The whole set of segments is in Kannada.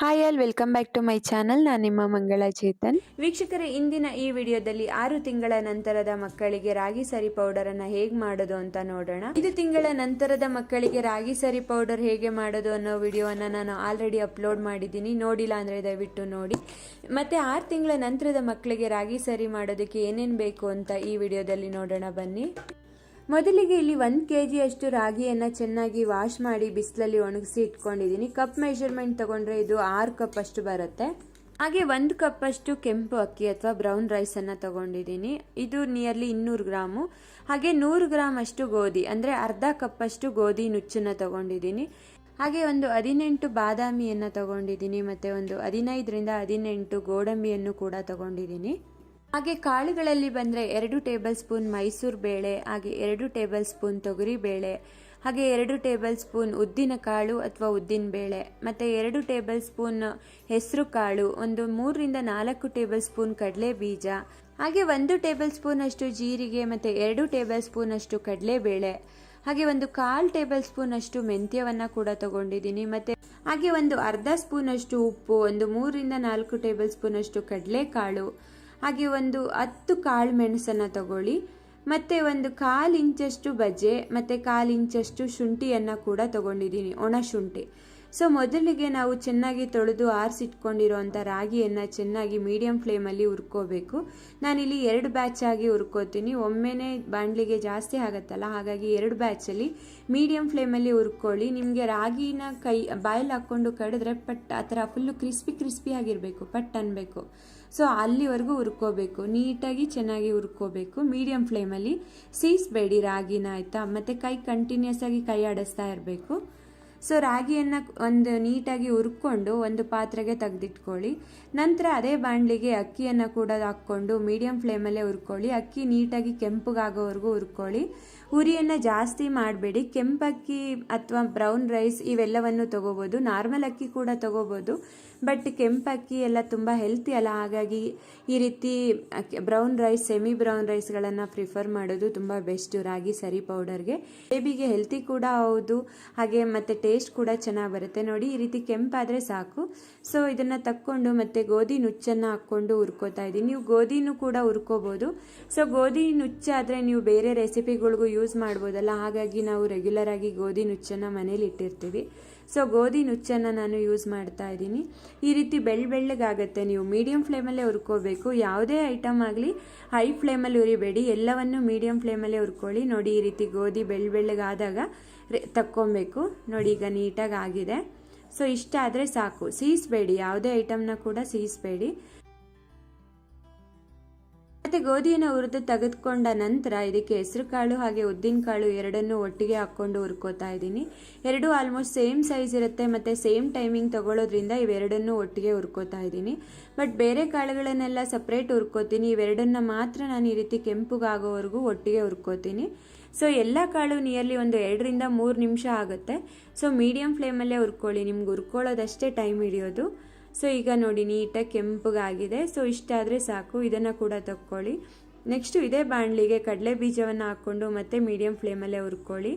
Hi all welcome back to my channel ನಾನು ನಿಮ್ಮ ಮಂಗಳ ಚೇತನ್. ವೀಕ್ಷಕರೇ, ಇಂದಿನ ಈ ವಿಡಿಯೋದಲ್ಲಿ ಆರು ತಿಂಗಳ ನಂತರದ ಮಕ್ಕಳಿಗೆ ರಾಗಿ ಸರಿ ಪೌಡರ್ ಅನ್ನ ಹೇಗೆ ಮಾಡೋದು ಅಂತ ನೋಡೋಣ. ಐದು ತಿಂಗಳ ನಂತರದ ಮಕ್ಕಳಿಗೆ ರಾಗಿ ಸರಿ ಪೌಡರ್ ಹೇಗೆ ಮಾಡೋದು ಅನ್ನೋ ವಿಡಿಯೋವನ್ನ ನಾನು ಆಲ್ರೆಡಿ ಅಪ್ಲೋಡ್ ಮಾಡಿದ್ದೀನಿ. ನೋಡಿಲ್ಲ ಅಂದರೆ ದಯವಿಟ್ಟು ನೋಡಿ. ಮತ್ತೆ ಆರು ತಿಂಗಳ ನಂತರದ ಮಕ್ಕಳಿಗೆ ರಾಗಿ ಸರಿ ಮಾಡೋದಕ್ಕೆ ಏನೇನು ಬೇಕು ಅಂತ ಈ ವಿಡಿಯೋದಲ್ಲಿ ನೋಡೋಣ ಬನ್ನಿ. ಮೊದಲಿಗೆ ಇಲ್ಲಿ ಒಂದು ಕೆ ಜಿಯಷ್ಟು ರಾಗಿಯನ್ನು ಚೆನ್ನಾಗಿ ವಾಶ್ ಮಾಡಿ ಬಿಸಿಲಲ್ಲಿ ಒಣಗಿಸಿ ಇಟ್ಕೊಂಡಿದ್ದೀನಿ. ಕಪ್ ಮೆಷರ್ಮೆಂಟ್ ತೊಗೊಂಡ್ರೆ ಇದು ಆರು ಕಪ್ ಅಷ್ಟು ಬರುತ್ತೆ. ಹಾಗೆ ಒಂದು ಕಪ್ ಅಷ್ಟು ಕೆಂಪು ಅಕ್ಕಿ ಅಥವಾ ಬ್ರೌನ್ ರೈಸ್ ಅನ್ನ ತಗೊಂಡಿದ್ದೀನಿ. ಇದು ನಿಯರ್ಲಿ ಇನ್ನೂರು ಗ್ರಾಮು. ಹಾಗೆ ನೂರು ಗ್ರಾಮ್ ಅಷ್ಟು ಗೋಧಿ, ಅಂದ್ರೆ ಅರ್ಧ ಕಪ್ ಅಷ್ಟು ಗೋಧಿ ನುಚ್ಚನ್ನ ತಗೊಂಡಿದ್ದೀನಿ. ಹಾಗೆ ಒಂದು ಹದಿನೆಂಟು ಬಾದಾಮಿಯನ್ನು ತಗೊಂಡಿದ್ದೀನಿ ಮತ್ತೆ ಒಂದು ಹದಿನೈದರಿಂದ ಹದಿನೆಂಟು ಗೋಡಂಬಿಯನ್ನು ಕೂಡ ತಗೊಂಡಿದ್ದೀನಿ. ಹಾಗೆ ಕಾಳುಗಳಲ್ಲಿ ಬಂದರೆ ಎರಡು ಟೇಬಲ್ ಸ್ಪೂನ್ ಮೈಸೂರು ಬೇಳೆ, ಹಾಗೆ ಎರಡು ಟೇಬಲ್ ಸ್ಪೂನ್ ತೊಗರಿ ಬೇಳೆ, ಹಾಗೆ ಎರಡು ಟೇಬಲ್ ಸ್ಪೂನ್ ಉದ್ದಿನ ಕಾಳು ಅಥವಾ ಉದ್ದಿನ ಬೇಳೆ, ಮತ್ತು ಎರಡು ಟೇಬಲ್ ಸ್ಪೂನ್ ಹೆಸರು ಕಾಳು, ಒಂದು ಮೂರರಿಂದ ನಾಲ್ಕು ಟೇಬಲ್ ಸ್ಪೂನ್ ಕಡಲೆ ಬೀಜ, ಹಾಗೆ ಒಂದು ಟೇಬಲ್ ಸ್ಪೂನ್ ಅಷ್ಟು ಜೀರಿಗೆ, ಮತ್ತು ಎರಡು ಟೇಬಲ್ ಸ್ಪೂನಷ್ಟು ಕಡಲೆಬೇಳೆ ಹಾಗೆ ಒಂದು ಕಾಲು ಟೇಬಲ್ ಸ್ಪೂನ್ ಅಷ್ಟು ಮೆಂತ್ಯವನ್ನು ಕೂಡ ತಗೊಂಡಿದ್ದೀನಿ, ಮತ್ತು ಹಾಗೆ ಒಂದು ಅರ್ಧ ಸ್ಪೂನ್ ಅಷ್ಟು ಉಪ್ಪು, ಒಂದು ಮೂರರಿಂದ ನಾಲ್ಕು ಟೇಬಲ್ ಸ್ಪೂನಷ್ಟು ಕಡಲೆಕಾಳು ಹಾಗೆ ಒಂದು ಹತ್ತು ಕಾಳು ಮೆಣಸನ್ನು ತಗೊಳ್ಳಿ. ಮತ್ತು ಒಂದು ಕಾಲು ಇಂಚಷ್ಟು ಬಜೆ ಮತ್ತು ಕಾಲು ಇಂಚಷ್ಟು ಶುಂಠಿಯನ್ನು ಕೂಡ ತಗೊಂಡಿದ್ದೀನಿ, ಒಣ ಶುಂಠಿ. ಸೊ ಮೊದಲಿಗೆ ನಾವು ಚೆನ್ನಾಗಿ ತೊಳೆದು ಆರಿಸಿಟ್ಕೊಂಡಿರೋಂಥ ರಾಗಿಯನ್ನು ಚೆನ್ನಾಗಿ ಮೀಡಿಯಂ ಫ್ಲೇಮಲ್ಲಿ ಹುರ್ಕೋಬೇಕು. ನಾನಿಲ್ಲಿ ಎರಡು ಬ್ಯಾಚ್ ಆಗಿ ಹುರ್ಕೋತೀನಿ. ಒಮ್ಮೆನೇ ಬಾಣಲಿಗೆ ಜಾಸ್ತಿ ಆಗುತ್ತಲ್ಲ, ಹಾಗಾಗಿ ಎರಡು ಬ್ಯಾಚಲ್ಲಿ ಮೀಡಿಯಂ ಫ್ಲೇಮಲ್ಲಿ ಹುರ್ಕೊಳ್ಳಿ. ನಿಮಗೆ ರಾಗಿನ ಕೈ ಬಾಯಲ್ ಹಾಕ್ಕೊಂಡು ಕಡಿದ್ರೆ ಪಟ್, ಆ ಥರ ಫುಲ್ಲು ಕ್ರಿಸ್ಪಿ ಆಗಿರಬೇಕು, ಪಟ್ ಅನ್ನಬೇಕು ಸೊ ಅಲ್ಲಿವರೆಗೂ ಹುರ್ಕೋಬೇಕು. ನೀಟಾಗಿ ಚೆನ್ನಾಗಿ ಹುರ್ಕೋಬೇಕು. ಮೀಡಿಯಂ ಫ್ಲೇಮಲ್ಲಿ ಸೀಸ್ಬೇಡಿ ರಾಗಿನ, ಆಯಿತಾ? ಮತ್ತು ಕೈ ಕಂಟಿನ್ಯೂಸ್ ಆಗಿ ಕೈ ಆಡಿಸ್ತಾ ಇರಬೇಕು. ಸೊ ರಾಗಿಯನ್ನು ಒಂದು ನೀಟಾಗಿ ಹುರ್ಕೊಂಡು ಒಂದು ಪಾತ್ರೆಗೆ ತೆಗೆದಿಟ್ಕೊಳ್ಳಿ. ನಂತರ ಅದೇ ಬಾಣಲಿಗೆ ಅಕ್ಕಿಯನ್ನು ಕೂಡ ಹಾಕ್ಕೊಂಡು ಮೀಡಿಯಂ ಫ್ಲೇಮಲ್ಲೇ ಹುರ್ಕೊಳ್ಳಿ. ಅಕ್ಕಿ ನೀಟಾಗಿ ಕೆಂಪಗಾಗೋವರೆಗೂ ಹುರ್ಕೊಳ್ಳಿ. ಉರಿಯನ್ನು ಜಾಸ್ತಿ ಮಾಡಬೇಡಿ. ಕೆಂಪಕ್ಕಿ ಅಥವಾ ಬ್ರೌನ್ ರೈಸ್ ಇವೆಲ್ಲವನ್ನು ತೊಗೋಬೋದು. ನಾರ್ಮಲ್ ಅಕ್ಕಿ ಕೂಡ ತೊಗೋಬೋದು. ಬಟ್ ಕೆಂಪಕ್ಕಿ ಎಲ್ಲ ತುಂಬ ಹೆಲ್ತಿ ಅಲ್ಲ. ಹಾಗಾಗಿ ಈ ರೀತಿ ಬ್ರೌನ್ ರೈಸ್ ಸೆಮಿ ಬ್ರೌನ್ ರೈಸ್ಗಳನ್ನು ಪ್ರಿಫರ್ ಮಾಡೋದು ತುಂಬ ಬೆಸ್ಟು ರಾಗಿ, ಸರಿ ಪೌಡರ್ಗೆ ಬೇಬಿಗೆ ಹೆಲ್ತಿ ಕೂಡ ಹೌದು. ಹಾಗೆ ಮತ್ತು ಟೇಸ್ಟ್ ಕೂಡ ಚೆನ್ನಾಗಿ ಬರುತ್ತೆ. ನೋಡಿ, ಈ ರೀತಿ ಕೆಂಪಾದರೆ ಸಾಕು. ಸೊ ಇದನ್ನು ತಕ್ಕೊಂಡು ಮತ್ತು ಗೋಧಿ ನುಚ್ಚನ್ನು ಹಾಕ್ಕೊಂಡು ಹುರ್ಕೋತಾ ಇದ್ದೀನಿ ನೀವು ಗೋಧಿನೂ ಕೂಡ ಹುರ್ಕೋಬೋದು. ಸೊ ಗೋಧಿ ನುಚ್ಚಾದರೆ ನೀವು ಬೇರೆ ರೆಸಿಪಿಗಳಿಗೂ ಯೂಸ್ ಮಾಡ್ಬೋದಲ್ಲ, ಹಾಗಾಗಿ ನಾವು ರೆಗ್ಯುಲರ್ ಆಗಿ ಗೋಧಿ ನುಚ್ಚನ್ನು ಮನೇಲಿ ಇಟ್ಟಿರ್ತೀವಿ. ಸೊ ಗೋಧಿ ನುಚ್ಚನ್ನು ನಾನು ಯೂಸ್ ಮಾಡ್ತಾ ಇದ್ದೀನಿ. ಈ ರೀತಿ ಬೆಳ್ಳ ಬೆಳ್ಳಗಾಗತ್ತೆ. ನೀವು ಮೀಡಿಯಂ ಫ್ಲೇಮಲ್ಲೇ ಹುರ್ಕೋಬೇಕು. ಯಾವುದೇ ಐಟಮ್ ಆಗಲಿ ಹೈ ಫ್ಲೇಮಲ್ಲಿ ಉರಿಬೇಡಿ ಎಲ್ಲವನ್ನು ಮೀಡಿಯಂ ಫ್ಲೇಮಲ್ಲೇ ಹುರ್ಕೊಳ್ಳಿ. ನೋಡಿ, ಈ ರೀತಿ ಗೋಧಿ ಬೆಳ್ಳ ಬೆಳ್ಳಗಾದಾಗ ತಕ್ಕೊಬೇಕು. ನೋಡಿ, ಈಗ ನೀಟಾಗಿ ಆಗಿದೆ. ಸೊ ಇಷ್ಟ ಆದರೆ ಸಾಕು. ಸೀಸ್ಬೇಡಿ. ಯಾವುದೇ ಐಟಮ್ನ ಕೂಡ ಸೀಸ್ಬೇಡಿ. ಮತ್ತೆ ಗೋಧಿಯನ್ನು ಹುರಿದು ತೆಗೆದುಕೊಂಡ ನಂತರ ಇದಕ್ಕೆ ಹೆಸರು ಕಾಳು ಹಾಗೆ ಉದ್ದಿನ ಕಾಳು ಎರಡನ್ನು ಒಟ್ಟಿಗೆ ಹಾಕೊಂಡು ಹುರ್ಕೋತಾ ಇದ್ದೀನಿ. ಎರಡು ಆಲ್ಮೋಸ್ಟ್ ಸೇಮ್ ಸೈಜ್ ಇರುತ್ತೆ ಮತ್ತೆ ಸೇಮ್ ಟೈಮಿಂಗ್ ತಗೊಳ್ಳೋದ್ರಿಂದ ಇವೆರಡನ್ನು ಒಟ್ಟಿಗೆ ಹುರ್ಕೋತಾ ಇದ್ದೀನಿ. ಬಟ್ ಬೇರೆ ಕಾಳುಗಳನ್ನೆಲ್ಲ ಸಪ್ರೇಟ್ ಹುರ್ಕೋತೀನಿ. ಇವೆರಡನ್ನ ಮಾತ್ರ ನಾನು ಈ ರೀತಿ ಕೆಂಪುಗಾಗೋವರೆಗೂ ಒಟ್ಟಿಗೆ ಹುರ್ಕೋತೀನಿ. ಸೊ ಎಲ್ಲ ಕಾಳು ನಿಯರ್ಲಿ ಒಂದು ಎರಡರಿಂದ ಮೂರು ನಿಮಿಷ ಆಗುತ್ತೆ. ಸೊ ಮೀಡಿಯಂ ಫ್ಲೇಮಲ್ಲೇ ಹುರ್ಕೊಳ್ಳಿ. ನಿಮ್ಗೆ ಹುರ್ಕೊಳ್ಳೋದಷ್ಟೇ ಟೈಮ್ ಹಿಡಿಯೋದು. ಸೊ ಈಗ ನೋಡಿ ನೀಟಾಗಿ ಕೆಂಪಗಾಗಿದೆ. ಸೊ ಇಷ್ಟ ಆದರೆ ಸಾಕು. ಇದನ್ನು ಕೂಡ ತಕ್ಕೊಳ್ಳಿ. ನೆಕ್ಸ್ಟು ಇದೇ ಬಾಣಲಿಗೆ ಕಡಲೆ ಬೀಜವನ್ನು ಹಾಕ್ಕೊಂಡು ಮತ್ತೆ ಮೀಡಿಯಂ ಫ್ಲೇಮಲ್ಲೇ ಹುರ್ಕೊಳ್ಳಿ.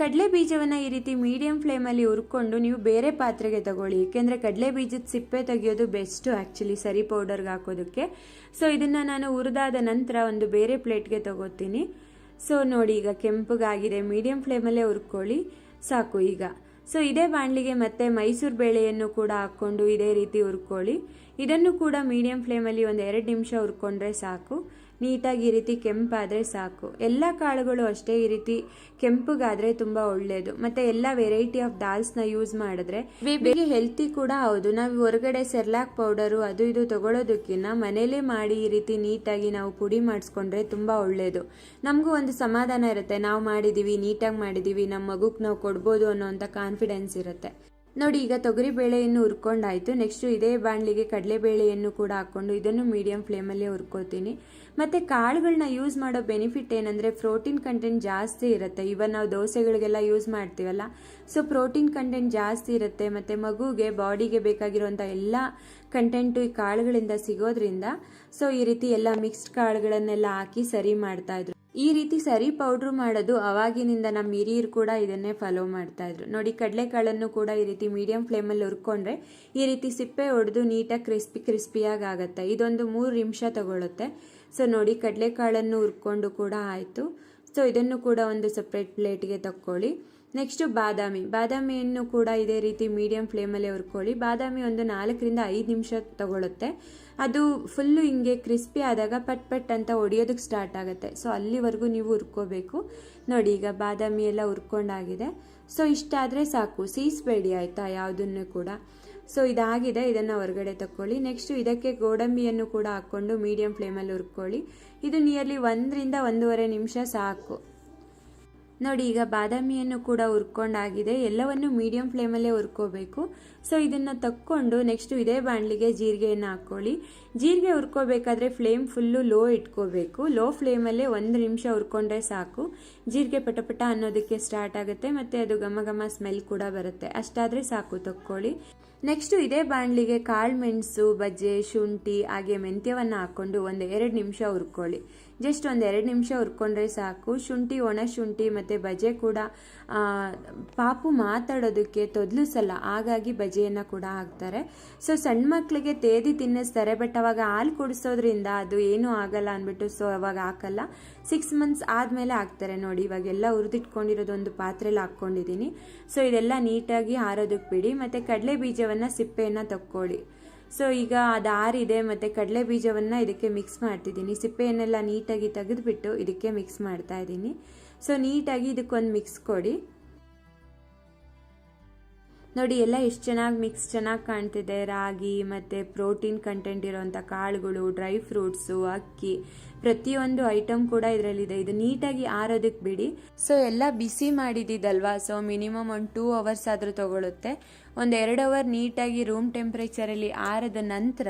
ಕಡಲೆ ಬೀಜವನ್ನು ಈ ರೀತಿ ಮೀಡಿಯಂ ಫ್ಲೇಮಲ್ಲಿ ಹುರ್ಕೊಂಡು ನೀವು ಬೇರೆ ಪಾತ್ರೆಗೆ ತಗೊಳ್ಳಿ. ಏಕೆಂದರೆ ಕಡಲೆ ಬೀಜದ ಸಿಪ್ಪೆ ತೆಗೆಯೋದು ಬೆಸ್ಟು ಆ್ಯಕ್ಚುಲಿ ಸರಿ ಪೌಡರ್ಗೆ ಹಾಕೋದಕ್ಕೆ. ಸೊ ಇದನ್ನು ನಾನು ಹುರಿದಾದ ನಂತರ ಒಂದು ಬೇರೆ ಪ್ಲೇಟ್ಗೆ ತಗೋತೀನಿ. ಸೊ ನೋಡಿ, ಈಗ ಕೆಂಪಗಾಗಿದೆ. ಮೀಡಿಯಂ ಫ್ಲೇಮಲ್ಲೇ ಹುರ್ಕೊಳ್ಳಿ. ಸಾಕು ಈಗ. ಸೊ ಇದೇ ಬಾಣಲಿಗೆ ಮತ್ತೆ ಮೈಸೂರು ಬೇಳೆಯನ್ನು ಕೂಡ ಹಾಕ್ಕೊಂಡು ಇದೇ ರೀತಿ ಹುರ್ಕೊಳ್ಳಿ. ಇದನ್ನು ಕೂಡ ಮೀಡಿಯಂ ಫ್ಲೇಮಲ್ಲಿ ಒಂದು ಎರಡು ನಿಮಿಷ ಹುರ್ಕೊಂಡ್ರೆ ಸಾಕು. ನೀಟಾಗಿ ಈ ರೀತಿ ಕೆಂಪಾದರೆ ಸಾಕು. ಎಲ್ಲ ಕಾಳುಗಳು ಅಷ್ಟೇ ಈ ರೀತಿ ಕೆಂಪಗಾದರೆ ತುಂಬ ಒಳ್ಳೆಯದು ಮತ್ತೆ ಎಲ್ಲ ವೆರೈಟಿ ಆಫ್ ದಾಲ್ಸ್ನ ಯೂಸ್ ಮಾಡಿದ್ರೆ ಬೇಬಿಗೆ ಹೆಲ್ತಿ ಕೂಡ ಹೌದು. ನಾವು ಹೊರಗಡೆ ಸೆರ್ಲಾಕ್ ಪೌಡರು ಅದು ಇದು ತಗೊಳ್ಳೋದಕ್ಕಿಂತ ಮನೇಲೇ ಮಾಡಿ ಈ ರೀತಿ ನೀಟಾಗಿ ನಾವು ಪುಡಿ ಮಾಡಿಸ್ಕೊಂಡ್ರೆ ತುಂಬ ಒಳ್ಳೆಯದು ನಮಗೂ ಒಂದು ಸಮಾಧಾನ ಇರುತ್ತೆ. ನಾವು ಮಾಡಿದ್ದೀವಿ ನೀಟಾಗಿ ಮಾಡಿದ್ದೀವಿ ನಮ್ಮ ಮಗುಗೆ ನಾವು ಕೊಡ್ಬೋದು ಅನ್ನೋವಂಥ ಕಾನ್ಫಿಡೆನ್ಸ್ ಇರುತ್ತೆ. ನೋಡಿ, ಈಗ ತೊಗರಿ ಬೇಳೆಯನ್ನು ಹುರ್ಕೊಂಡಾಯಿತು ನೆಕ್ಸ್ಟು ಇದೇ ಬಾಣಲಿಗೆ ಕಡಲೆಬೇಳೆಯನ್ನು ಕೂಡ ಹಾಕ್ಕೊಂಡು ಇದನ್ನು ಮೀಡಿಯಂ ಫ್ಲೇಮಲ್ಲೇ ಹುರ್ಕೋತೀನಿ. ಮತ್ತು ಕಾಳುಗಳನ್ನ ಯೂಸ್ ಮಾಡೋ ಬೆನಿಫಿಟ್ ಏನಂದರೆ ಪ್ರೋಟೀನ್ ಕಂಟೆಂಟ್ ಜಾಸ್ತಿ ಇರುತ್ತೆ. ಇವನ್ ನಾವು ದೋಸೆಗಳಿಗೆಲ್ಲ ಯೂಸ್ ಮಾಡ್ತೀವಲ್ಲ? ಸೊ ಪ್ರೋಟೀನ್ ಕಂಟೆಂಟ್ ಜಾಸ್ತಿ ಇರುತ್ತೆ ಮತ್ತು ಮಗುಗೆ ಬಾಡಿಗೆ ಬೇಕಾಗಿರುವಂಥ ಎಲ್ಲ ಕಂಟೆಂಟು ಈ ಕಾಳುಗಳಿಂದ ಸಿಗೋದ್ರಿಂದ ಸೊ ಈ ರೀತಿ ಎಲ್ಲ ಮಿಕ್ಸ್ಡ್ ಕಾಳುಗಳನ್ನೆಲ್ಲ ಹಾಕಿ ಸರಿ ಮಾಡ್ತಾ ಇದ್ರು. ಈ ರೀತಿ ಸರಿ ಪೌಡ್ರ್ ಮಾಡೋದು ಅವಾಗಿನಿಂದ ನಮ್ಮ ಹಿರಿಯರು ಕೂಡ ಇದನ್ನೇ ಫಾಲೋ ಮಾಡ್ತಾ ಇದ್ರು. ನೋಡಿ, ಕಡಲೆಕಾಳನ್ನು ಕೂಡ ಈ ರೀತಿ ಮೀಡಿಯಂ ಫ್ಲೇಮಲ್ಲಿ ಹುರ್ಕೊಂಡ್ರೆ ಈ ರೀತಿ ಸಿಪ್ಪೆ ಹೊಡೆದು ನೀಟಾಗಿ ಕ್ರಿಸ್ಪಿ ಕ್ರಿಸ್ಪಿಯಾಗಿ ಆಗುತ್ತೆ. ಇದೊಂದು ಮೂರು ನಿಮಿಷ ತಗೊಳುತ್ತೆ. ಸೊ ನೋಡಿ, ಕಡಲೆಕಾಳನ್ನು ಹುರ್ಕೊಂಡು ಕೂಡ ಆಯಿತು. ಸೊ ಇದನ್ನು ಕೂಡ ಒಂದು ಸಪ್ರೇಟ್ ಪ್ಲೇಟ್ಗೆ ತಕ್ಕೊಳ್ಳಿ. ನೆಕ್ಸ್ಟು ಬಾದಾಮಿ. ಬಾದಾಮಿಯನ್ನು ಕೂಡ ಇದೇ ರೀತಿ ಮೀಡಿಯಂ ಫ್ಲೇಮಲ್ಲೇ ಹುರ್ಕೊಳ್ಳಿ. ಬಾದಾಮಿ ಒಂದು ನಾಲ್ಕರಿಂದ ಐದು ನಿಮಿಷ ತಗೊಳುತ್ತೆ. ಅದು ಫುಲ್ಲು ಹಿಂಗೆ ಕ್ರಿಸ್ಪಿ ಆದಾಗ ಪಟ್ ಪಟ್ ಅಂತ ಹೊಡಿಯೋದಕ್ಕೆ ಸ್ಟಾರ್ಟ್ ಆಗುತ್ತೆ. ಸೊ ಅಲ್ಲಿವರೆಗೂ ನೀವು ಹುರ್ಕೋಬೇಕು. ನೋಡಿ, ಈಗ ಬಾದಾಮಿ ಎಲ್ಲ ಹುರ್ಕೊಂಡಾಗಿದೆ. ಸೊ ಇಷ್ಟಾದರೆ ಸಾಕು. ಸೀಸ್ಬೇಡಿ ಆಯಿತಾ ಯಾವುದನ್ನು ಕೂಡ. ಸೊ ಇದಾಗಿದೆ. ಇದನ್ನು ಹೊರಗಡೆ ತಕ್ಕೊಳ್ಳಿ. ನೆಕ್ಸ್ಟು ಇದಕ್ಕೆ ಗೋಡಂಬಿಯನ್ನು ಕೂಡ ಹಾಕ್ಕೊಂಡು ಮೀಡಿಯಂ ಫ್ಲೇಮಲ್ಲಿ ಹುರ್ಕೊಳ್ಳಿ. ಇದು ನಿಯರ್ಲಿ ಒಂದರಿಂದ ಒಂದೂವರೆ ನಿಮಿಷ ಸಾಕು. ನೋಡಿ, ಈಗ ಬಾದಾಮಿಯನ್ನು ಕೂಡ ಹುರ್ಕೊಂಡಾಗಿದೆ. ಎಲ್ಲವನ್ನು ಮೀಡಿಯಂ ಫ್ಲೇಮಲ್ಲೇ ಹುರ್ಕೋಬೇಕು. ಸೊ ಇದನ್ನು ತಕ್ಕೊಂಡು ನೆಕ್ಸ್ಟು ಇದೇ ಬಾಣಲಿಗೆ ಜೀರಿಗೆಯನ್ನು ಹಾಕ್ಕೊಳ್ಳಿ ಜೀರಿಗೆ ಹುರ್ಕೋಬೇಕಾದ್ರೆ ಫ್ಲೇಮ್ ಫುಲ್ಲು ಲೋ ಇಟ್ಕೋಬೇಕು. ಲೋ ಫ್ಲೇಮಲ್ಲೇ ಒಂದು ನಿಮಿಷ ಹುರ್ಕೊಂಡ್ರೆ ಸಾಕು. ಜೀರಿಗೆ ಪಟಪಟ ಅನ್ನೋದಕ್ಕೆ ಸ್ಟಾರ್ಟ್ ಆಗುತ್ತೆ. ಮತ್ತು ಅದು ಘಮ ಘಮ ಸ್ಮೆಲ್ ಕೂಡ ಬರುತ್ತೆ. ಅಷ್ಟಾದರೆ ಸಾಕು, ತಕ್ಕೊಳ್ಳಿ. ನೆಕ್ಸ್ಟು ಇದೇ ಬಾಣಲಿಗೆ ಕಾಳು, ಮೆಣಸು, ಬಜ್ಜೆ, ಶುಂಠಿ, ಹಾಗೆ ಮೆಂತ್ಯವನ್ನು ಹಾಕ್ಕೊಂಡು ಒಂದು ಎರಡು ನಿಮಿಷ ಹುರ್ಕೊಳ್ಳಿ. ಜಸ್ಟ್ ಒಂದು ಎರಡು ನಿಮಿಷ ಹುರ್ಕೊಂಡ್ರೆ ಸಾಕು. ಶುಂಠಿ, ಒಣ ಶುಂಠಿ ಮತ್ತು ಬಜೆ ಕೂಡ ಪಾಪು ಮಾತಾಡೋದಕ್ಕೆ ತೊದಲಿಸಲ್ಲ, ಹಾಗಾಗಿ ಬಜೆಯನ್ನು ಕೂಡ ಹಾಕ್ತಾರೆ. ಸೊ ಸಣ್ಣ ಮಕ್ಕಳಿಗೆ ತೇದಿ ತಿನ್ನಿಸ್ತಾರೆ, ಬಟ್ ಅವಾಗ ಹಾಲು ಕುಡಿಸೋದ್ರಿಂದ ಅದು ಏನೂ ಆಗಲ್ಲ ಅಂದ್ಬಿಟ್ಟು ಸೊ ಅವಾಗ ಹಾಕಲ್ಲ. ಸಿಕ್ಸ್ ಮಂತ್ಸ್ ಆದಮೇಲೆ ಹಾಕ್ತಾರೆ ನೋಡಿ, ಇವಾಗೆಲ್ಲ ಹುರಿದಿಟ್ಕೊಂಡಿರೋದು ಒಂದು ಪಾತ್ರೆಲಿ ಹಾಕ್ಕೊಂಡಿದ್ದೀನಿ. ಸೊ ಇದೆಲ್ಲ ನೀಟಾಗಿ ಹಾರೋದಕ್ಕೆ ಬಿಡಿ. ಮತ್ತು ಕಡಲೆ ಬೀಜವನ್ನು ಸಿಪ್ಪೆಯನ್ನು ತಕ್ಕೊಳ್ಳಿ ಸೊ ಈಗ ಅದು ಆರಿದೆ, ಮತ್ತು ಕಡಲೆ ಬೀಜವನ್ನು ಇದಕ್ಕೆ ಮಿಕ್ಸ್ ಮಾಡ್ತಿದ್ದೀನಿ. ಸಿಪ್ಪೆಯನ್ನೆಲ್ಲ ನೀಟಾಗಿ ತೆಗೆದುಬಿಟ್ಟು ಇದಕ್ಕೆ ಮಿಕ್ಸ್ ಮಾಡ್ತಾ ಇದ್ದೀನಿ. ಸೊ ನೀಟಾಗಿ ಇದಕ್ಕೊಂದು ಮಿಕ್ಸ್ ಕೊಡಿ. ನೋಡಿ, ಎಲ್ಲ ಎಷ್ಟು ಚೆನ್ನಾಗಿ ಮಿಕ್ಸ್ ಚೆನ್ನಾಗಿ ಕಾಣ್ತಿದೆ. ರಾಗಿ ಮತ್ತು ಪ್ರೋಟೀನ್ ಕಂಟೆಂಟ್ ಇರೋವಂಥ ಕಾಳುಗಳು ಡ್ರೈ ಫ್ರೂಟ್ಸು ಅಕ್ಕಿ, ಪ್ರತಿಯೊಂದು ಐಟಮ್ ಕೂಡ ಇದರಲ್ಲಿದೆ. ಇದು ನೀಟಾಗಿ ಆರೋದಕ್ಕೆ ಬಿಡಿ. ಸೊ ಎಲ್ಲ ಬಿಸಿ ಮಾಡಿದ್ದಿದ್ದಲ್ವಾ ಸೊ ಮಿನಿಮಮ್ ಒಂದು ಟೂ ಅವರ್ಸ್ ಆದರೂ ತಗೊಳುತ್ತೆ. ಒಂದು ಎರಡು ಅವರ್ ನೀಟಾಗಿ ರೂಮ್ ಟೆಂಪ್ರೇಚರಲ್ಲಿ ಆರದ ನಂತರ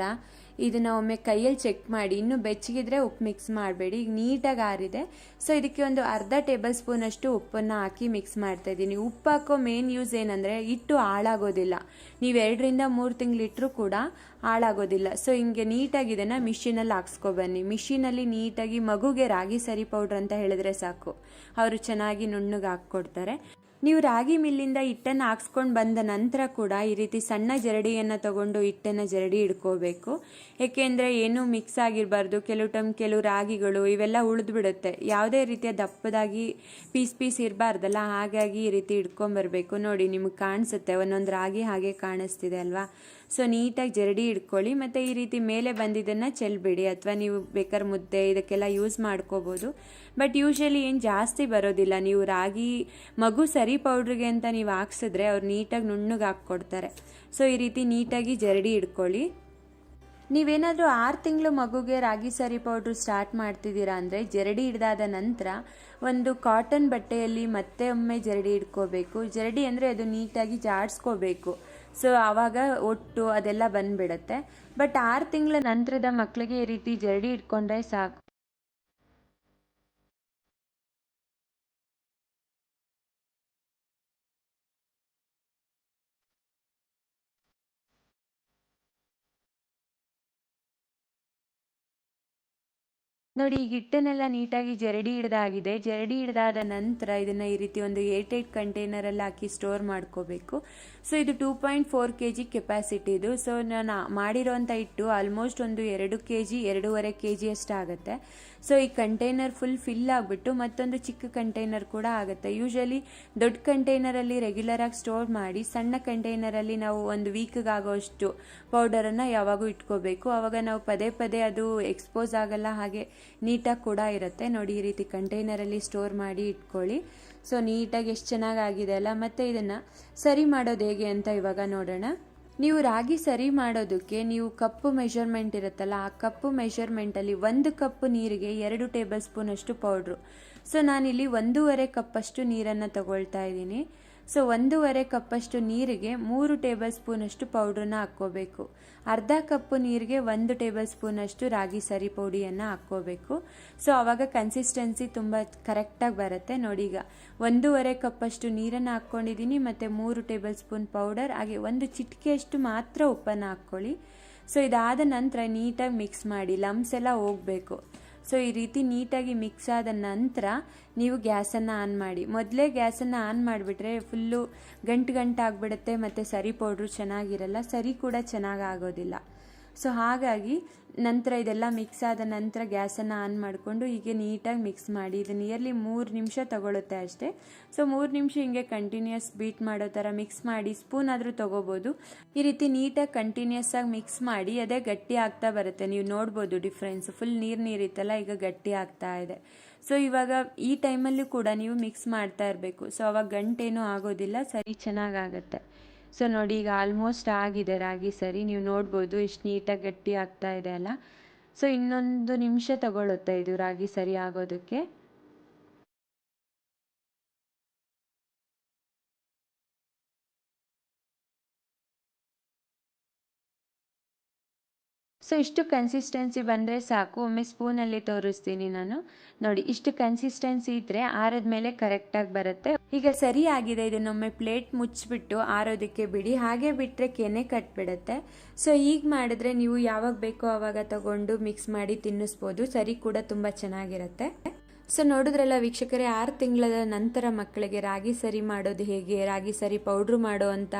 ಇದನ್ನ ಒಮ್ಮೆ ಕೈಯಲ್ಲಿ ಚೆಕ್ ಮಾಡಿ, ಇನ್ನು ಬೆಚ್ಚಗಿದ್ರೆ ಉಪ್ಪು ಮಿಕ್ಸ್ ಮಾಡಬೇಡಿ. ಈಗ ನೀಟಾಗಿ ಆರಿದೆ. ಸೊ ಇದಕ್ಕೆ ಒಂದು ಅರ್ಧ ಟೇಬಲ್ ಸ್ಪೂನ್ ಅಷ್ಟು ಉಪ್ಪನ್ನು ಹಾಕಿ ಮಿಕ್ಸ್ ಮಾಡ್ತಾ ಇದ್ದೀನಿ. ಉಪ್ಪು ಹಾಕೋ ಮೇನ್ ಯೂಸ್ ಏನಂದರೆ ಹಿಟ್ಟು ಹಾಳಾಗೋದಿಲ್ಲ. ನೀವು ಎರಡರಿಂದ ಮೂರು ತಿಂಗಳಿಟ್ಟರೂ ಕೂಡ ಹಾಳಾಗೋದಿಲ್ಲ. ಸೊ ಹಿಂಗೆ ನೀಟಾಗಿ ಇದನ್ನು ಮಿಷಿನಲ್ಲಿ ಹಾಕ್ಸ್ಕೊಬನ್ನಿ ಮಿಷಿನಲ್ಲಿ ನೀಟಾಗಿ ಮಗುಗೆ ರಾಗಿ ಸರಿ ಪೌಡ್ರ್ ಅಂತ ಹೇಳಿದ್ರೆ ಸಾಕು. ಅವರು ಚೆನ್ನಾಗಿ ನುಣ್ಣಗೆ ಹಾಕ್ಕೊಡ್ತಾರೆ. ನೀವು ರಾಗಿ ಮಿಲ್ಲಿಂದ ಹಿಟ್ಟನ್ನು ಹಾಕ್ಸ್ಕೊಂಡು ಬಂದ ನಂತರ ಕೂಡ ಈ ರೀತಿ ಸಣ್ಣ ಜರಡಿಯನ್ನು ತಗೊಂಡು ಹಿಟ್ಟನ್ನು ಜರಡಿ ಇಡ್ಕೋಬೇಕು ಏಕೆಂದರೆ ಏನೂ ಮಿಕ್ಸ್ ಆಗಿರಬಾರ್ದು. ಕೆಲವು ಟೈಮ್ ಕೆಲವು ರಾಗಿಗಳು ಇವೆಲ್ಲ ಉಳಿದ್ಬಿಡುತ್ತೆ. ಯಾವುದೇ ರೀತಿಯ ದಪ್ಪದಾಗಿ ಪೀಸ್ ಪೀಸ್ ಇರಬಾರ್ದಲ್ಲ. ಹಾಗಾಗಿ ಈ ರೀತಿ ಇಟ್ಕೊಂಬರ್ಬೇಕು ನೋಡಿ ನಿಮಗೆ ಕಾಣಿಸುತ್ತೆ. ಒಂದೊಂದು ರಾಗಿ ಹಾಗೆ ಕಾಣಿಸ್ತಿದೆ ಅಲ್ವಾ? ಸೊ ನೀಟಾಗಿ ಜರಡಿ ಇಟ್ಕೊಳ್ಳಿ ಮತ್ತು ಈ ರೀತಿ ಮೇಲೆ ಬಂದಿದ್ದನ್ನು ಚೆಲ್ಬಿಡಿ ಅಥವಾ ನೀವು ಬೇಕಾದ್ರೆ ಮುದ್ದೆ ಇದಕ್ಕೆಲ್ಲ ಯೂಸ್ ಮಾಡ್ಕೋಬೋದು. ಬಟ್ ಯೂಶಲಿ ಏನು ಜಾಸ್ತಿ ಬರೋದಿಲ್ಲ. ನೀವು ರಾಗಿ, ಮಗು ಸರಿ ಪೌಡ್ರಿಗೆ ಅಂತ ನೀವು ಹಾಕ್ಸಿದ್ರೆ ಅವ್ರು ನೀಟಾಗಿ ನುಣ್ಣಗೆ ಹಾಕ್ಕೊಡ್ತಾರೆ. ಸೊ ಈ ರೀತಿ ನೀಟಾಗಿ ಜರಡಿ ಇಟ್ಕೊಳ್ಳಿ. ನೀವೇನಾದರೂ ಆರು ತಿಂಗಳು ಮಗುಗೆ ರಾಗಿ ಸರಿ ಪೌಡ್ರ್ ಸ್ಟಾರ್ಟ್ ಮಾಡ್ತಿದ್ದೀರಾ ಅಂದರೆ ಜರಡಿ ಹಿಡ್ದಾದ ನಂತರ ಒಂದು ಕಾಟನ್ ಬಟ್ಟೆಯಲ್ಲಿ ಮತ್ತೆ ಒಮ್ಮೆ ಜರಡಿ ಇಟ್ಕೋಬೇಕು. ಜರಡಿ ಅಂದರೆ ಅದು ನೀಟಾಗಿ ಜಾಡಿಸ್ಕೋಬೇಕು. ಸೊ ಆವಾಗ ಒಟ್ಟು ಅದೆಲ್ಲ ಬಂದ್ಬಿಡತ್ತೆ. ಬಟ್ ಆರು ತಿಂಗಳ ನಂತರದ ಮಕ್ಕಳಿಗೆ ಈ ರೀತಿ ಜರಡಿ ಇಟ್ಕೊಂಡ್ರೆ ಸಾಕು. ನೋಡಿ ಈಗ ಹಿಟ್ಟನ್ನೆಲ್ಲ ನೀಟಾಗಿ ಜರಡಿ ಹಿಡ್ದಾಗಿದೆ. ಜರಡಿ ಹಿಡ್ದಾದ ನಂತರ ಇದನ್ನು ಈ ರೀತಿ ಒಂದು ಏಟ್ ಏಟ್ ಕಂಟೈನರಲ್ಲಿ ಹಾಕಿ ಸ್ಟೋರ್ ಮಾಡ್ಕೋಬೇಕು. ಸೊ ಇದು two point four K G capacity ಇದು. ಸೊ ನಾನು ಮಾಡಿರೋಂಥ ಹಿಟ್ಟು ಆಲ್ಮೋಸ್ಟ್ ಒಂದು ಎರಡು ಕೆ ಜಿ ಎರಡೂವರೆ ಕೆ ಜಿ ಅಷ್ಟು ಆಗುತ್ತೆ ಸೊ ಈ ಕಂಟೈನರ್ ಫುಲ್ ಫಿಲ್ ಆಗಿಬಿಟ್ಟು ಮತ್ತೊಂದು ಚಿಕ್ಕ ಕಂಟೈನರ್ ಕೂಡ ಆಗುತ್ತೆ. ಯೂಶಲಿ ದೊಡ್ಡ ಕಂಟೈನರಲ್ಲಿ ರೆಗ್ಯುಲರಾಗಿ ಸ್ಟೋರ್ ಮಾಡಿ, ಸಣ್ಣ ಕಂಟೈನರಲ್ಲಿ ನಾವು ಒಂದು ವೀಕ್ಗಾಗೋಷ್ಟು ಪೌಡರನ್ನು ಯಾವಾಗೂ ಇಟ್ಕೋಬೇಕು. ಆವಾಗ ನಾವು ಪದೇ ಪದೇ ಅದು ಎಕ್ಸ್ಪೋಸ್ ಆಗಲ್ಲ, ಹಾಗೆ ನೀಟಾಗಿ ಕೂಡ ಇರುತ್ತೆ. ನೋಡಿ ಈ ರೀತಿ ಕಂಟೈನರಲ್ಲಿ ಸ್ಟೋರ್ ಮಾಡಿ ಇಟ್ಕೊಳ್ಳಿ. ಸೊ ನೀಟಾಗಿ ಎಷ್ಟು ಚೆನ್ನಾಗಾಗಿದೆ ಅಲ್ಲ? ಮತ್ತು ಇದನ್ನು ಸರಿ ಮಾಡೋದು ಹೇಗೆ ಅಂತ ಇವಾಗ ನೋಡೋಣ. ನೀವು ರಾಗಿ ಸರಿ ಮಾಡೋದಕ್ಕೆ ನೀವು ಕಪ್ಪು ಮೆಷರ್ಮೆಂಟ್ ಇರುತ್ತಲ್ಲ, ಆ ಕಪ್ಪು ಮೆಷರ್ಮೆಂಟಲ್ಲಿ ಒಂದು ಕಪ್ ನೀರಿಗೆ ಎರಡು ಟೇಬಲ್ ಸ್ಪೂನಷ್ಟು ಪೌಡ್ರು ಸೊ ನಾನಿಲ್ಲಿ ಒಂದೂವರೆ ಕಪ್ಪಷ್ಟು ನೀರನ್ನು ತಗೊಳ್ತಾ ಇದ್ದೀನಿ. ಸೊ ಒಂದೂವರೆ ಕಪ್ಪಷ್ಟು ನೀರಿಗೆ ಮೂರು ಟೇಬಲ್ ಸ್ಪೂನಷ್ಟು ಪೌಡ್ರನ್ನ ಹಾಕ್ಕೋಬೇಕು. ಅರ್ಧ ಕಪ್ಪು ನೀರಿಗೆ ಒಂದು ಟೇಬಲ್ ಸ್ಪೂನಷ್ಟು ರಾಗಿ ಸರಿ ಪೌಡಿಯನ್ನು ಹಾಕ್ಕೋಬೇಕು. ಸೊ ಆವಾಗ ಕನ್ಸಿಸ್ಟೆನ್ಸಿ ತುಂಬ ಕರೆಕ್ಟಾಗಿ ಬರುತ್ತೆ. ನೋಡಿ ಈಗ ಒಂದೂವರೆ ಕಪ್ಪಷ್ಟು ನೀರನ್ನು ಹಾಕ್ಕೊಂಡಿದ್ದೀನಿ ಮತ್ತು ಮೂರು ಟೇಬಲ್ ಸ್ಪೂನ್ ಪೌಡರ್, ಹಾಗೆ ಒಂದು ಚಿಟಿಕೆಯಷ್ಟು ಮಾತ್ರ ಉಪ್ಪನ್ನು ಹಾಕ್ಕೊಳ್ಳಿ. ಸೊ ಇದಾದ ನಂತರ ನೀಟಾಗಿ ಮಿಕ್ಸ್ ಮಾಡಿ ಲಮ್ಸ್ ಎಲ್ಲ ಹೋಗಬೇಕು. ಸೊ ಈ ರೀತಿ ನೀಟಾಗಿ ಮಿಕ್ಸ್ ಆದ ನಂತರ ನೀವು ಗ್ಯಾಸನ್ನು ಆನ್ ಮಾಡಿ. ಮೊದಲೇ ಗ್ಯಾಸನ್ನು ಆನ್ ಮಾಡಿಬಿಟ್ರೆ ಫುಲ್ಲು ಗಂಟು ಗಂಟು ಆಗಿಬಿಡುತ್ತೆ ಮತ್ತು ಸರಿ ಪೌಡ್ರು ಚೆನ್ನಾಗಿರಲ್ಲ, ಸರಿ ಕೂಡ ಚೆನ್ನಾಗಿ ಆಗೋದಿಲ್ಲ ಸೊ ಹಾಗಾಗಿ ನಂತರ ಇದೆಲ್ಲ ಮಿಕ್ಸ್ ಆದ ನಂತರ ಗ್ಯಾಸನ್ನು ಆನ್ ಮಾಡಿಕೊಂಡು ಹೀಗೆ ನೀಟಾಗಿ ಮಿಕ್ಸ್ ಮಾಡಿ, ಇದು ನಿಯರ್ಲಿ ಮೂರು ನಿಮಿಷ ತಗೊಳುತ್ತೆ ಅಷ್ಟೇ. ಸೊ ಮೂರು ನಿಮಿಷ ಹಿಂಗೆ ಕಂಟಿನ್ಯೂಸ್ ಬೀಟ್ ಮಾಡೋ ಥರ ಮಿಕ್ಸ್ ಮಾಡಿ ಸ್ಪೂನ್ ಆದರೂ ತೊಗೋಬೋದು. ಈ ರೀತಿ ನೀಟಾಗಿ ಕಂಟಿನ್ಯೂಸ್ ಆಗಿ ಮಿಕ್ಸ್ ಮಾಡಿ, ಅದೇ ಗಟ್ಟಿ ಆಗ್ತಾ ಬರುತ್ತೆ. ನೀವು ನೋಡ್ಬೋದು ಡಿಫ್ರೆನ್ಸ್ ಫುಲ್ ನೀರು ನೀರಿತ್ತಲ್ಲ ಈಗ ಗಟ್ಟಿ ಆಗ್ತಾ ಇದೆ. ಸೊ ಇವಾಗ ಈ ಟೈಮಲ್ಲೂ ಕೂಡ ನೀವು ಮಿಕ್ಸ್ ಮಾಡ್ತಾ ಇರಬೇಕು. ಸೊ ಅವಾಗ ಗಂಟೇನೂ ಆಗೋದಿಲ್ಲ, ಸರಿ, ಚೆನ್ನಾಗಾಗತ್ತೆ. ಸೊ ನೋಡಿ, ಈಗ ಆಲ್ಮೋಸ್ಟ್ ಆಗಿದೆ. ರಾಗಿ ಸರಿ. ನೀವು ನೋಡ್ಬೋದು, ಇಷ್ಟು ನೀಟಾಗಿ ಗಟ್ಟಿ ಆಗ್ತಾ ಇದೆ ಅಲ್ಲ? ಸೊ ಇನ್ನೊಂದು ನಿಮಿಷ ತಗೊಳ್ಳುತ್ತೆ ಇದು ರಾಗಿ ಸರಿ ಆಗೋದಕ್ಕೆ? ಸೊ ಇಷ್ಟು ಕನ್ಸಿಸ್ಟೆನ್ಸಿ ಬಂದರೆ ಸಾಕು. ಒಮ್ಮೆ ಸ್ಪೂನಲ್ಲಿ ತೋರಿಸ್ತೀನಿ ನಾನು. ನೋಡಿ, ಇಷ್ಟು ಕನ್ಸಿಸ್ಟೆನ್ಸಿ ಇದ್ದರೆ ಆರದ್ಮೇಲೆ ಕರೆಕ್ಟಾಗಿ ಬರುತ್ತೆ. ಈಗ ಸರಿ ಆಗಿದೆ ಇದನ್ನೊಮ್ಮೆ ಪ್ಲೇಟ್ ಮುಚ್ಚಿಬಿಟ್ಟು ಆರೋದಕ್ಕೆ ಬಿಡಿ. ಹಾಗೆ ಬಿಟ್ಟರೆ ಕೆನೆ ಕಟ್ಬಿಡುತ್ತೆ. ಸೊ ಈಗ ಮಾಡಿದ್ರೆ ನೀವು ಯಾವಾಗ ಬೇಕೋ ಆವಾಗ ತಗೊಂಡು ಮಿಕ್ಸ್ ಮಾಡಿ ತಿನ್ನಿಸ್ಬೋದು. ಸರಿ ಕೂಡ ತುಂಬ ಚೆನ್ನಾಗಿರುತ್ತೆ. ಸೊ ನೋಡಿದ್ರಲ್ಲ ವೀಕ್ಷಕರೇ, ಆರು ತಿಂಗಳ ನಂತರ ಮಕ್ಕಳಿಗೆ ರಾಗಿ ಸರಿ ಮಾಡೋದು ಹೇಗೆ, ರಾಗಿ ಸರಿ ಪೌಡ್ರ್ ಮಾಡೋ ಅಂಥ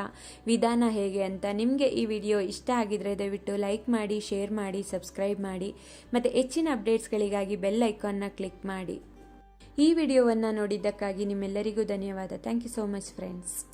ವಿಧಾನ ಹೇಗೆ ಅಂತ ನಿಮಗೆ ಈ ವಿಡಿಯೋ ಇಷ್ಟ ಆಗಿದ್ರೆ ದಯವಿಟ್ಟು ಲೈಕ್ ಮಾಡಿ, ಶೇರ್ ಮಾಡಿ, ಸಬ್ಸ್ಕ್ರೈಬ್ ಮಾಡಿ. ಮತ್ತು ಹೆಚ್ಚಿನ ಅಪ್ಡೇಟ್ಸ್ಗಳಿಗಾಗಿ ಬೆಲ್ ಐಕಾನ್ನ ಕ್ಲಿಕ್ ಮಾಡಿ. ಈ ವಿಡಿಯೋವನ್ನು ನೋಡಿದ್ದಕ್ಕಾಗಿ ನಿಮ್ಮೆಲ್ಲರಿಗೂ ಧನ್ಯವಾದ. Thank you so much friends